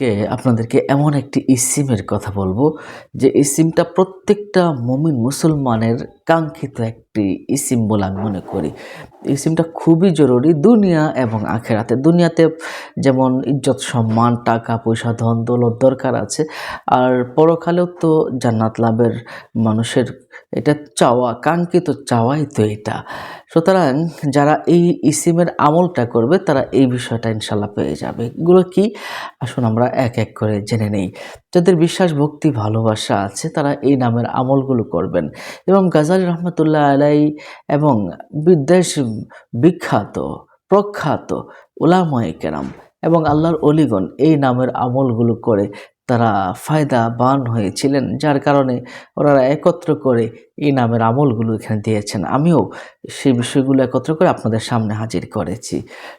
আজকে আপনাদেরকে এমন একটি ইসিমের কথা বলব যে ইসিমটা প্রত্যেকটা মমিন মুসলমানের কাঙ্ক্ষিত একটি ইসিম বলে আমি মনে করি। ইসিমটা খুবই জরুরি দুনিয়া এবং আখেরাতে। দুনিয়াতে যেমন ইজ্জত, সম্মান, টাকা, পয়সা, ধন, দৌলত দরকার আছে। আর পরকালেও তো জান্নাত লাভের মানুষের এটা চাওয়া, কাঙ্ক্ষিত চাওয়াই তো এটা। সুতরাং যারা এই ইসিমের আমলটা করবে, তারা এই বিষয়টা ইনশাল্লাহ পেয়ে যাবে। এগুলো কি? আসুন আমরা এক এক করে জেনে নেই। যাদের বিশ্বাস, ভক্তি, ভালোবাসা আছে, তারা এই নামের আমলগুলো করবেন। এবং গাজালি রহমতুল্লাহ আলাই এবং বিদ্বেষ বিখ্যাত, প্রখ্যাত উলামায়ে কেরাম এবং আল্লাহর অলিগণ এই নামের আমলগুলো করে তারা ফায়দা বান হয়েছিলেন, যার কারণে ওনারা একত্র করে এই নামের আমলগুলো এখানে দিয়েছেন। আমিও সেই বিষয়গুলো একত্র করে আপনাদের সামনে হাজির করেছি।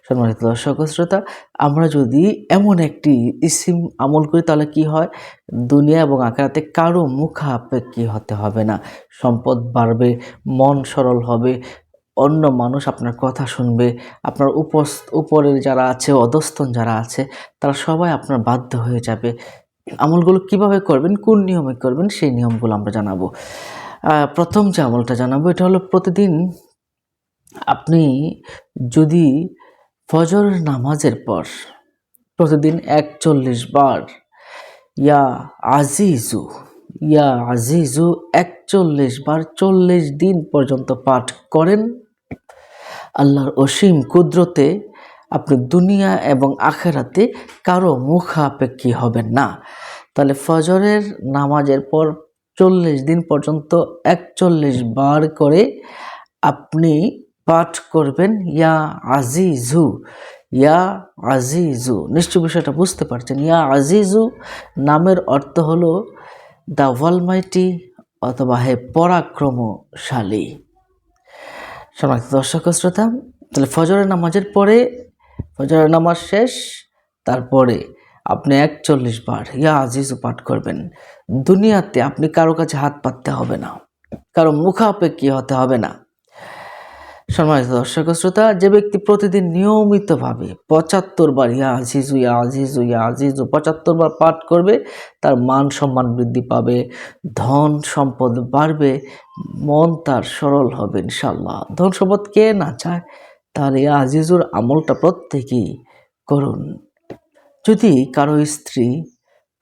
সম্মানিত দর্শক শ্রোতা, আমরা যদি এমন একটি ইসিম আমল করি, তাহলে কি হয়? দুনিয়া এবং আকারাতে কারও মুখাপেক্ষী হতে হবে না। সম্পদ বাড়বে, মন সরল হবে, অন্য মানুষ আপনার কথা শুনবে, আপনার উপরের যারা আছে, অধস্তন যারা আছে, তারা সবাই আপনার বাধ্য হয়ে যাবে। আমলগুলো কীভাবে করবেন, কোন নিয়মে করবেন, সেই নিয়মগুলো আমরা জানাব। প্রথম যে আমলটা জানাব, এটা হলো প্রতিদিন আপনি যদি ফজর নামাজের পর প্রতিদিন একচল্লিশ বার, ইয়া আজিজু ইয়া আজিজু একচল্লিশ বার চল্লিশ দিন পর্যন্ত পাঠ করেন, আল্লাহর অসীম কুদরতে আপনি দুনিয়া এবং আখেরাতে কারও মুখাপেক্ষী হবেন না। তাহলে ফজরের নামাজের পর চল্লিশ দিন পর্যন্ত একচল্লিশ বার করে আপনি পাঠ করবেন, ইয়া আজিজু ইয়া আজিজু। নিশ্চয় বিষয়টা বুঝতে পারছেন। ইয়া আজিজু নামের অর্থ হলো দ্য ওয়ালমাইটি অথবা হে পরাক্রমশালী সমাজ দর্শক শ্রোতা, তাহলে ফজরের নামাজের পরে ফজরের নামাজ শেষ, তারপরে আপনি একচল্লিশ বার ইয়া আজিজু পাঠ করবেন। দুনিয়াতে আপনি কারও কাছে হাত পাততে হবে না, কারও মুখাপেক্ষী হতে হবে না। সম্মানিত দর্শক শ্রোতা, যে ব্যক্তি প্রতিদিন নিয়মিতভাবে পঁচাত্তর বার ইয়া আজিজু ইয়া আজিজু ইয়া আজিজু পঁচাত্তর বার পাঠ করবে, তার মান সম্মান বৃদ্ধি পাবে, ধন সম্পদ বাড়বে, মন তার সরল হবে ইনশাল্লাহ ধন সম্পদ কে না চায়? তাহলে ইয়া আজিজুর আমলটা প্রত্যেকেই করুন। যদি কারও স্ত্রী,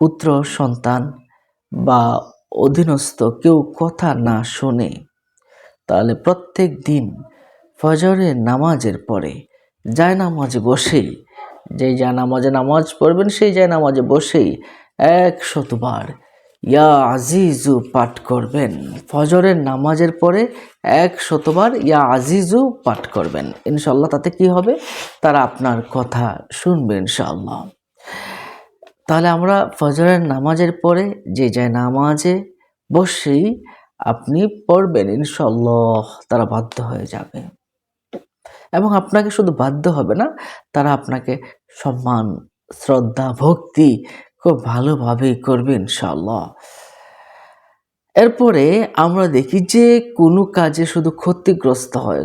পুত্র, সন্তান বা অধীনস্থ কেউ কথা না শোনে, তাহলে প্রত্যেক দিন ফজরের নামাজের পরে যায় নামাজে বসেই যেই যায় নামাজে নামাজ পড়বেন, সেই যায় নামাজে বসেই এক শতবার ইয়া আজিজু পাঠ করবেন। ফজরের নামাজের পরে এক শতবার ইয়া আজিজু পাঠ করবেন। ইনশাল্লাহ তাতে কি হবে? তারা আপনার কথা শুনবে ইনশাআল্লাহ। তাহলে আমরা ফজরের নামাজের পরে যে যায় নামাজে বসেই আপনি পড়বেন ইনশাল্লাহ তারা বাধ্য হয়ে যাবে। এবং আপনাকে শুধু বাধ্য হবে না, তারা আপনাকে সম্মান, শ্রদ্ধা, ভক্তি খুব ভালোভাবেই করবে ইনশাল্লাহ এরপরে আমরা দেখি যে কোনো কাজে শুধু ক্ষতিগ্রস্ত হয়।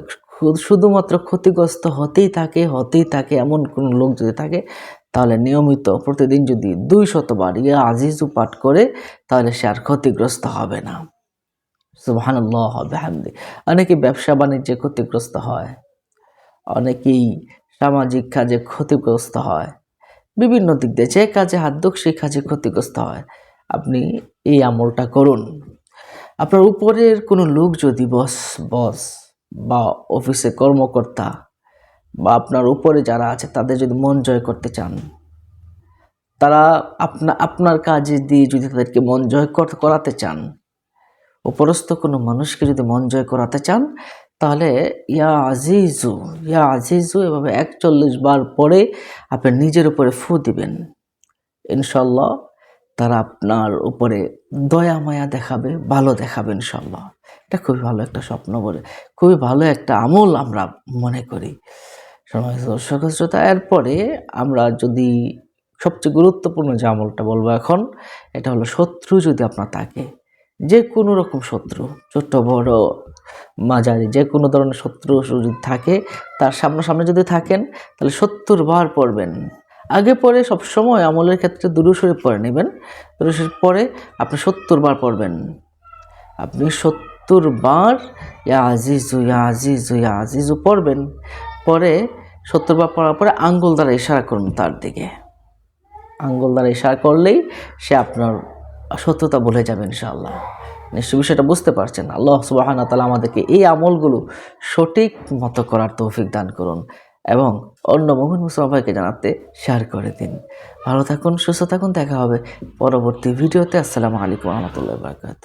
শুধুমাত্র ক্ষতিগ্রস্ত হতেই থাকে হতেই থাকে এমন কোনো লোক যদি থাকে, তাহলে নিয়মিত প্রতিদিন যদি দুই শতবার ইয়া আজিজু পাঠ করে, তাহলে সে আর ক্ষতিগ্রস্ত হবে না। সুবহানাল্লাহ হবে হামদি অনেকে ব্যবসা বাণিজ্যে ক্ষতিগ্রস্ত হয়। অনেকেই সামাজিক কাজে ক্ষতিগ্রস্ত হয়। বিভিন্ন দিক দিয়ে যে কাজে হাত দুক সেই কাজে ক্ষতিগ্রস্ত হয়। আপনি এই আমলটা করুন। আপনার উপরের কোনো লোক যদি বস বস বা অফিসে কর্মকর্তা বা আপনার উপরে যারা আছে, তাদের যদি মন জয় করতে চান, তারা আপনা, আপনার কাজে দিয়ে যদি তাদেরকে মন জয় কর- করাতে চান, উপরস্থ কোনো মানুষকে যদি মন জয় করাতে চান তাহলে ইয়া আজিজু ইয়া আজিজু এভাবে একচল্লিশ বার পরে আপনি নিজের উপরে ফু দিবেন। ইনশাল্লাহ তারা আপনার উপরে দয়া, মায়া দেখাবে, ভালো দেখাবে ইনশাল্লাহ। এটা খুবই ভালো একটা স্বপ্ন বলে, খুবই ভালো একটা আমল আমরা মনে করি। দর্শক এরপরে আমরা যদি সবচেয়ে গুরুত্বপূর্ণ যে আমলটা বলব এখন, এটা হলো শত্রু যদি আপনার থাকে যে কোনো রকম শত্রু ছোট বড়, মাঝারি, যে কোনো ধরনের শত্রু যদি থাকে, তার সামনাসামনি যদি থাকেন, তাহলে সত্তর বার পড়বেন। আগে পরে সবসময় আমলের ক্ষেত্রে দুরুশরীফ পরে নেবেন। দুরুশরীফ পরে আপনি সত্তর বার পড়বেন। আপনি সত্তর বার ইয়া আজিজু ইয়া আজিজু ইয়া আজিজু পড়বেন। পরে সত্তর বার পড়ার পরে আঙ্গুল দ্বারা ইশারা করুন তার দিকে। আঙ্গুল দ্বারা ইশারা করলেই সে আপনার সত্যতা বলে যাবে ইনশাআল্লাহ। নিশ্চয় বিষয়টা বুঝতে পারছেন। আল্লাহ সুবাহানা তালা আমাদেরকে এই আমলগুলো সঠিক মতো করার তৌফিক দান করুন এবং অন্য মোহন মুসলমানকে জানাতে শেয়ার করে দিন। ভালো থাকুন, সুস্থ থাকুন, দেখা হবে পরবর্তী ভিডিওতে। আসসালামু আলাইকুম রহমতুল্লাহ বারকাত